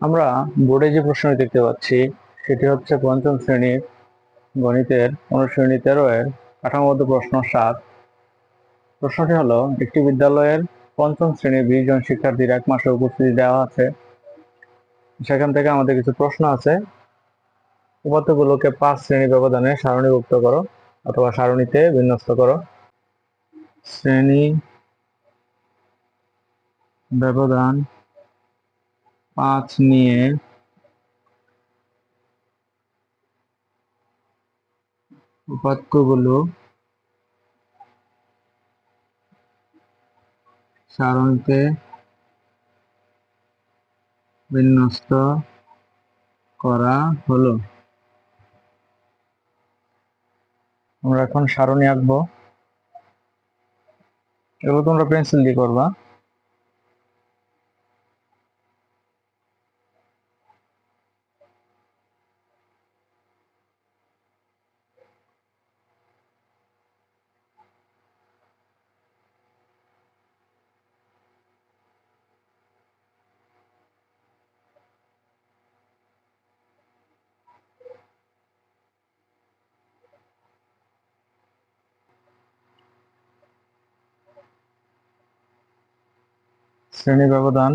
আমরা বোর্ডে যে প্রশ্নটি দেখতে পাচ্ছি, সেটি হচ্ছে পঞ্চম শ্রেণির গণিতের অনুশ্রেণী তেরো এর কাঠামোবদ্ধ প্রশ্ন সাত। প্রশ্নটি হলো, একটি বিদ্যালয়ের পঞ্চম শ্রেণির বিশ জন শিক্ষার্থীর এক মাসে উপস্থিতি দেওয়া আছে। সেখান থেকে আমাদের কিছু প্রশ্ন আছে। উপাত্তগুলোকে পাঁচ শ্রেণি ব্যবধানে সারণীভুক্ত করো অথবা সারণীতে বিন্যস্ত করো। শ্রেণি ব্যবধান পাঁচ নিয়ে উপাত্তগুলো সারণীতে বিন্যস্ত করা হলো। আমরা এখন সারণী আঁকবো। এগুলো তোমরা পেন্সিল দিয়ে করবা। শ্রেণি ব্যবধান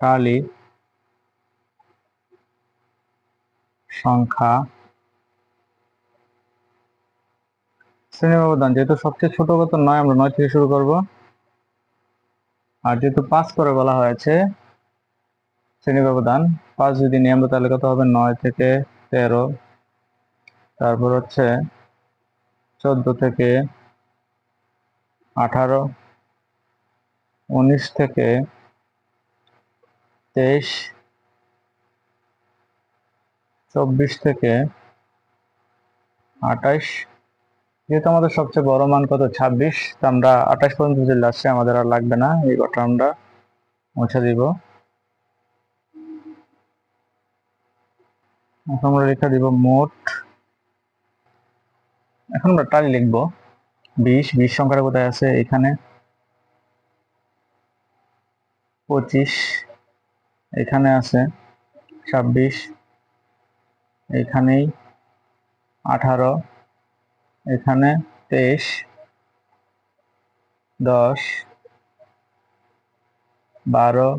কালি সংখ্যা শ্রেণি ব্যবধান, যেহেতু সবচেয়ে ছোট কত নয়, আমরা নয় থেকে শুরু করব। আর যেহেতু পাঁচ করে বলা হয়েছে শ্রেণি ব্যবধান, পাঁচ যদি নিয়ে আমরা তাহলে কত হবে? নয় থেকে তেরো। তারপর হচ্ছে চোদ্দ থেকে আঠারো, উনিশ থেকে তেইশ, চব্বিশ থেকে আঠাইশ। যেহেতু আমাদের সবচেয়ে বড় মান কত? ছাব্বিশ। তো আমরা আঠাশ পর্যন্ত চলে আসছে আমাদের আর লাগবে না, এই কটা আমরা মুছে দিব। আমরা লিখে দিব মোট। এখন আমরা টালি লিখব। বিশ বিশ সংখ্যাটা কোথায় আছে? এখানে। পঁচিশ, এখানে আছে। ছাব্বিশ, এখানেই। আঠারো, এখানে তেইশ, দশ, বারো,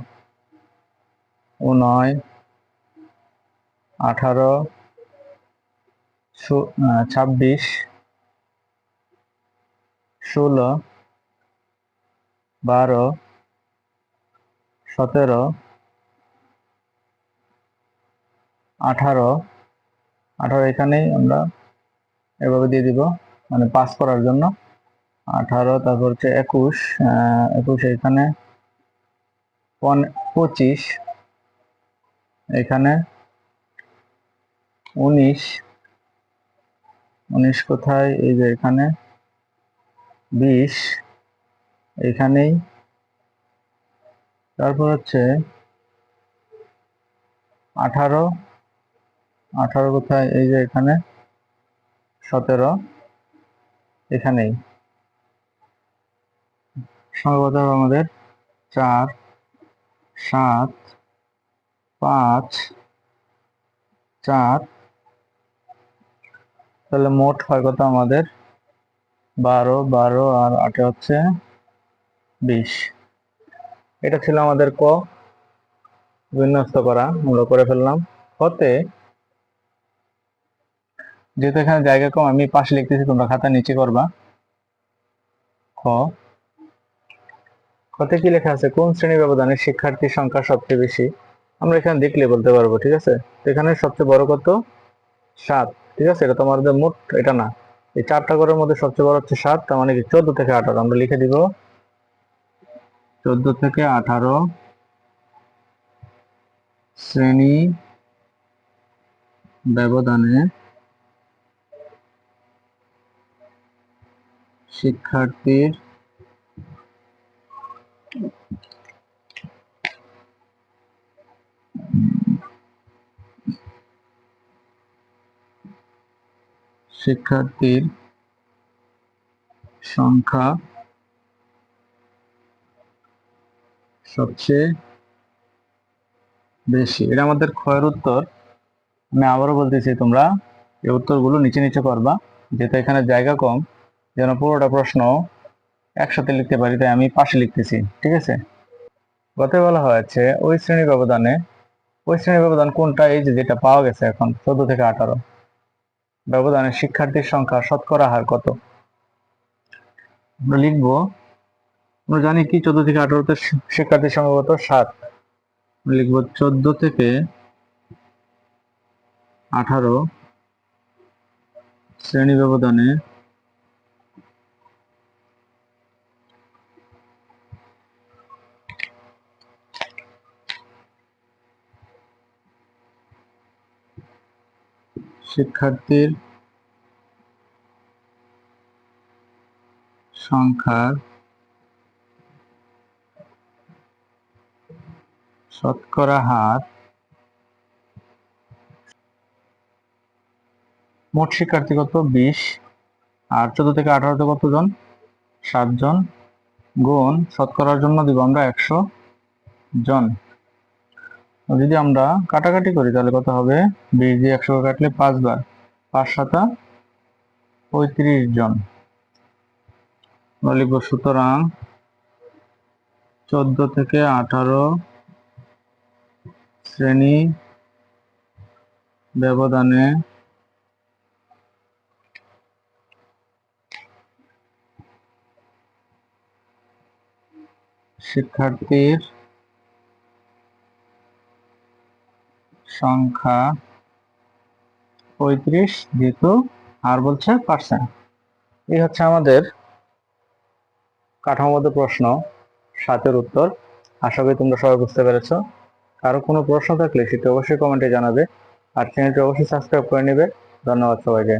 উনয়, আঠারো ছাব্বিশ ষোলো, বারো, সতেরো, আঠারো আঠারো এখানেই আমরা এভাবে দিয়ে দিব মানে পাস করার জন্য। আঠারো, তারপর হচ্ছে একুশ একুশ এখানে পঁচিশ, এখানে উনিশ উনিশ কোথায়? এই যে এখানে বিশ, এখানেই। তারপর হচ্ছে আঠারো আঠারো কোথায়? এই যে এখানে সতেরো, এখানেই। সংখ্যা আমাদের চার, সাত, পাঁচ, চার। তাহলে মোট হয় কত আমাদের? বারো বারো আর আটে হচ্ছে বিশ। এটা ছিল আমাদের ক। বিন্যস্ত করা, আমরা করে ফেললাম। হতে, যেহেতু এখানে জায়গা কম, আমি পাশে লিখতেছি, তোমরা খাতা নিচে করবা। কতে কি লেখা আছে? কোন শ্রেণি ব্যবধানে শিক্ষার্থীর সংখ্যা সবচেয়ে বেশি? আমরা এখানে দেখলে বলতে পারব, ঠিক আছে? এখানে সবচেয়ে বড় কত? সাত, ঠিক আছে? এটা তোমার মোট, এটা না। এই চারটা ঘরের মধ্যে সবচেয়ে বড় হচ্ছে সাত, তার মানে কি চোদ্দ থেকে আঠারো, আমরা লিখে দিব। চোদ্দ থেকে আঠারো শ্রেণি ব্যবধানে শিক্ষার্থীর শিক্ষার্থীর সংখ্যা সবচেয়ে বেশি। এটা আমাদের ক্ষয়ের উত্তর। আমি আবারও বলতেছি তোমরা, এই উত্তরগুলো নিচে নিচে করবা, যেহেতু এখানে জায়গা কম, যেন পুরোটা প্রশ্ন একসাথে লিখতে পারি, তাই আমি পাশে লিখতেছি, ঠিক আছে? গত বলা হয়েছে, ওই শ্রেণির ব্যবধানে, ওই শ্রেণির ব্যবধান কোনটা? এই যেটা পাওয়া গেছে এখন, চোদ্দ থেকে আঠারো। ব্যবধানে শিক্ষার্থীর সংখ্যা শতকরা হার কত? আমরা লিখব, আমরা জানি কি, চোদ্দ থেকে আঠারোতে শিক্ষার্থীর সংখ্যা কত? সাত। লিখব চোদ্দ থেকে আঠারো। শ্রেণি ব্যবধানে শিক্ষার্থীর সংখ্যার শতকরা হার মোট শিক্ষার্থী কত? বিশ। আর চোদ্দ থেকে আঠারোতে কতজন? সাতজন। গুণ শতকরার জন্য দিব আমরা একশো জন। যদি আমরা কাটাকাটি করি, তাহলে কত হবে? বিশ দিয়ে একশো কাটলে পাঁচবার। পাঁচ সাতা পঁয়ত্রিশ জন। লিখব সুতরাং চোদ্দ থেকে আঠারো শ্রেণি ব্যবধানে শিক্ষার্থীর সংখ্যা পঁয়ত্রিশ যেহেতু আর বলছে পার্সেন্ট এই হচ্ছে আমাদের কাঠামোগত প্রশ্ন, সাতের উত্তর। আশা করি তোমরা সবাই বুঝতে পেরেছ। কারও কোনো প্রশ্ন থাকলে সেটি অবশ্যই কমেন্টে জানাবে। আর চ্যানেলটি অবশ্যই সাবস্ক্রাইব করে নেবে। ধন্যবাদ সবাইকে।